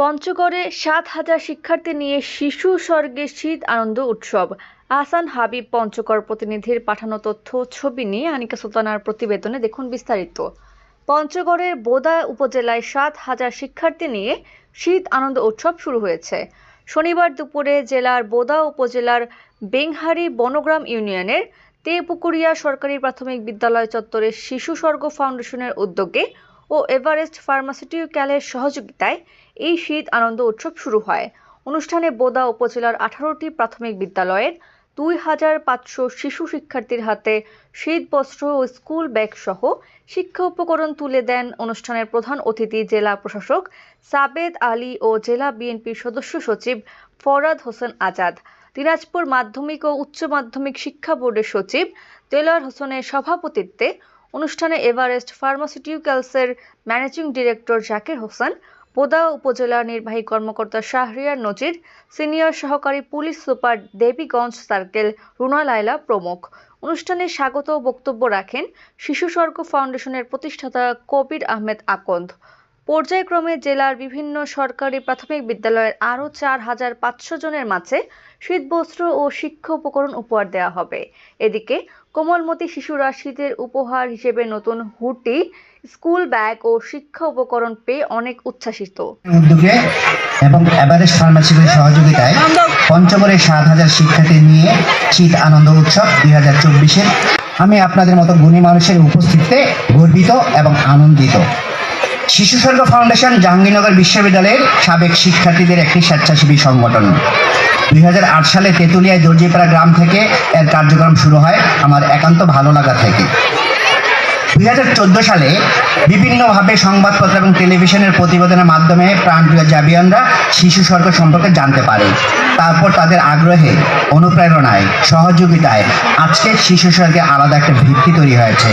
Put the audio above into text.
পঞ্চগড়ে সাত হাজার শিক্ষার্থী নিয়ে শিশু স্বর্গে শীত আনন্দ উৎসব। আহসান হাবিব পঞ্চগড় প্রতিনিধির পাঠানো তথ্য ছবি নিয়ে আনিকা সুলতানার প্রতিবেদনে দেখুন বিস্তারিত। পঞ্চগড়ের বোদা উপজেলায় সাত হাজার শিক্ষার্থী নিয়ে শীত আনন্দ উৎসব শুরু হয়েছে। শনিবার দুপুরে জেলার বোদা উপজেলার বেংহারি বনগ্রাম ইউনিয়নের তেপুকুরিয়া সরকারি প্রাথমিক বিদ্যালয় চত্বরে শিশু স্বর্গ ফাউন্ডেশনের উদ্যোগে ও এভারেস্ট ফার্মাসিউটিক্যালের সহযোগিতায় এই শীত আনন্দ উৎসব শুরু হয়। অনুষ্ঠানে বোদা উপজেলার আঠারোটি প্রাথমিক বিদ্যালয়ের দুই হাজার পাঁচশো শিশু শিক্ষার্থীর হাতে শীত বস্ত্র ও স্কুল ব্যাগ সহ শিক্ষা উপকরণ তুলে দেন অনুষ্ঠানের প্রধান অতিথি জেলা প্রশাসক সাবেদ আলী ও জেলা বিএনপির সদস্য সচিব ফরাদ হোসেন আজাদ। দিনাজপুর মাধ্যমিক ও উচ্চ মাধ্যমিক শিক্ষা বোর্ডের সচিব দেলোয়ার হোসেনের সভাপতিত্বে অনুষ্ঠানে এভারেস্ট ফার্মাসিউটিক্যালসের ম্যানেজিং ডিরেক্টর জাকির হোসেন, পোদা উপজেলা নির্বাহী কর্মকর্তা শাহরিয়ার নজির, সিনিয়র সহকারী police super Debiganj circle Runa Laila প্রমুখ। অনুষ্ঠানে স্বাগত বক্তব্য রাখেন শিশু স্বর্গ ফাউন্ডেশনের প্রতিষ্ঠাতা কবির আহমেদ আকন্দ। পর্যায়ক্রমে জেলার বিভিন্ন সরকারি প্রাথমিক বিদ্যালয়ের আরও চার হাজার পাঁচশো জনের মাঝে শীতবস্ত্র ও শিক্ষা উপকরণ উপহার দেওয়া হবে। এদিকে কোমলমতি শিশুরা শীতের উপহার হিসেবে নতুন হুটি, স্কুল ব্যাগ ও শিক্ষা উপকরণ পেয়ে অনেক উচ্ছ্বাসিত। উদ্যোগে এবং এভারেস্ট ফার্মাসিটির সহযোগিতায় পঞ্চগড়ের সাত হাজার শিক্ষার্থী নিয়ে শীত আনন্দ উৎসব দুই হাজার চব্বিশের। আমি আপনাদের মতো গুণী মানুষের উপস্থিতিতে গর্বিত এবং আনন্দিত। শিশু স্বর্গ ফাউন্ডেশন, জাহাঙ্গীরনগর বিশ্ববিদ্যালয়ের সাবেক শিক্ষার্থীদের একটি স্বেচ্ছাসেবী সংগঠন। দুই হাজার আট সালে তেঁতুলিয়ায় দর্জিপাড়া গ্রাম থেকে এর কার্যক্রম শুরু হয়। আমার একান্ত ভালো লাগা থেকে। দুই হাজার চোদ্দ সালে বিভিন্নভাবে সংবাদপত্র এবং টেলিভিশনের প্রতিবেদনের মাধ্যমে প্রাণপ্রিয় জাবিয়ানরা শিশু স্বর্গ সম্পর্কে জানতে পারে। তারপর তাদের আগ্রহে, অনুপ্রেরণায়, সহযোগিতায় আজকে শিশু স্বর্গে আলাদা একটা ভিত্তি তৈরি হয়েছে।